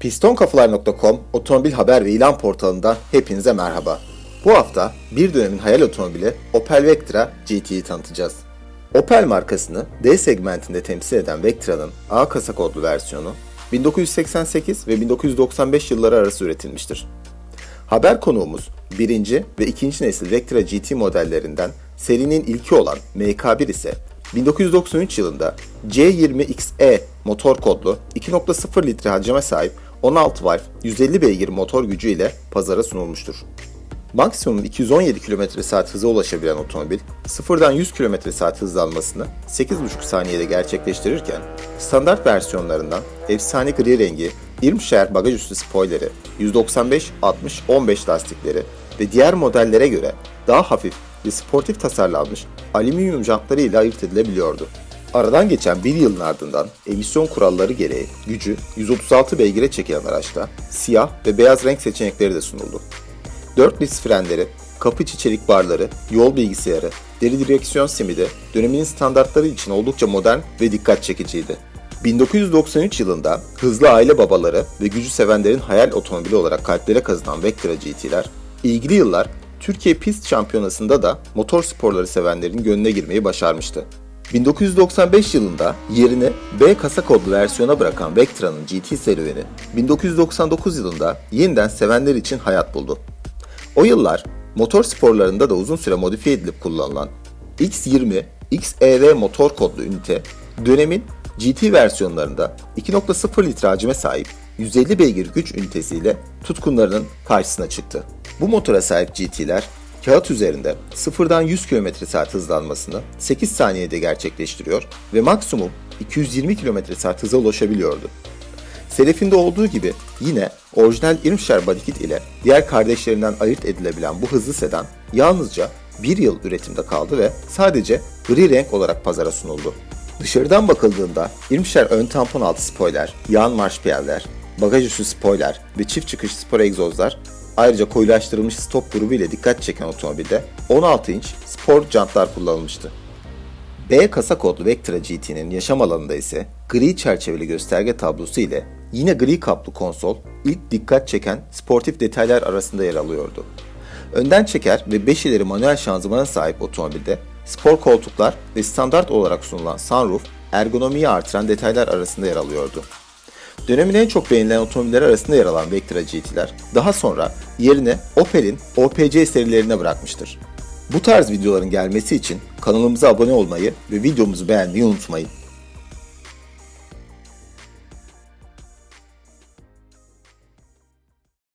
Pistonkafalar.com otomobil haber ve ilan portalından hepinize merhaba. Bu hafta bir dönemin hayal otomobili Opel Vectra GT'yi tanıtacağız. Opel markasını D segmentinde temsil eden Vectra'nın A kasa kodlu versiyonu 1988 ve 1995 yılları arası üretilmiştir. Haber konuğumuz birinci ve ikinci nesil Vectra GT modellerinden serinin ilki olan MK1 ise 1993 yılında C20XE motor kodlu 2.0 litre hacme sahip 16 valve 150 beygir motor gücü ile pazara sunulmuştur. Maksimum 217 km/s hıza ulaşabilen otomobil, sıfırdan 100 km/s hızlanmasını 8,5 saniyede gerçekleştirirken, standart versiyonlarından efsane gri rengi, Irmscher bagaj üstü spoileri, 195-60-15 lastikleri ve diğer modellere göre daha hafif ve sportif tasarlanmış alüminyum jantlarıyla ayırt edilebiliyordu. Aradan geçen bir yılın ardından emisyon kuralları gereği gücü 136 beygire çekilen araçta siyah ve beyaz renk seçenekleri de sunuldu. 4 disk frenleri, kapı içi çelik barları, yol bilgisayarı, deri direksiyon simidi döneminin standartları için oldukça modern ve dikkat çekiciydi. 1993 yılında hızlı aile babaları ve gücü sevenlerin hayal otomobili olarak kalplere kazınan Vectra GT'ler, ilgili yıllar Türkiye Pist Şampiyonası'nda da motor sporları sevenlerin gönlüne girmeyi başarmıştı. 1995 yılında yerini B kasa kodlu versiyona bırakan Vectra'nın GT serüveni 1999 yılında yeniden sevenler için hayat buldu. O yıllar motor sporlarında da uzun süre modifiye edilip kullanılan X20 XEV motor kodlu ünite dönemin GT versiyonlarında 2.0 litre hacme sahip 150 beygir güç ünitesiyle tutkunlarının karşısına çıktı. Bu motora sahip GT'ler kağıt üzerinde sıfırdan 100 km/s hızlanmasını 8 saniyede gerçekleştiriyor ve maksimum 220 km/s hıza ulaşabiliyordu. Selefinde olduğu gibi yine orijinal Irmscher bodykit ile diğer kardeşlerinden ayırt edilebilen bu hızlı sedan yalnızca bir yıl üretimde kaldı ve sadece gri renk olarak pazara sunuldu. Dışarıdan bakıldığında Irmscher ön tampon altı spoiler, yan marş piyaller, bagaj üstü spoiler ve çift çıkış spor egzozlar ayrıca koyulaştırılmış stop grubu ile dikkat çeken otomobilde 16 inç spor jantlar kullanılmıştı. B kasa kodlu Vectra GT'nin yaşam alanında ise gri çerçeveli gösterge tablosu ile yine gri kaplı konsol ilk dikkat çeken sportif detaylar arasında yer alıyordu. Önden çeker ve 5 ileri manuel şanzımana sahip otomobilde spor koltuklar ve standart olarak sunulan sunroof ergonomiyi artıran detaylar arasında yer alıyordu. Dönemin en çok beğenilen otomobiller arasında yer alan Vectra GT'ler daha sonra yerini Opel'in OPC serilerine bırakmıştır. Bu tarz videoların gelmesi için kanalımıza abone olmayı ve videomuzu beğenmeyi unutmayın.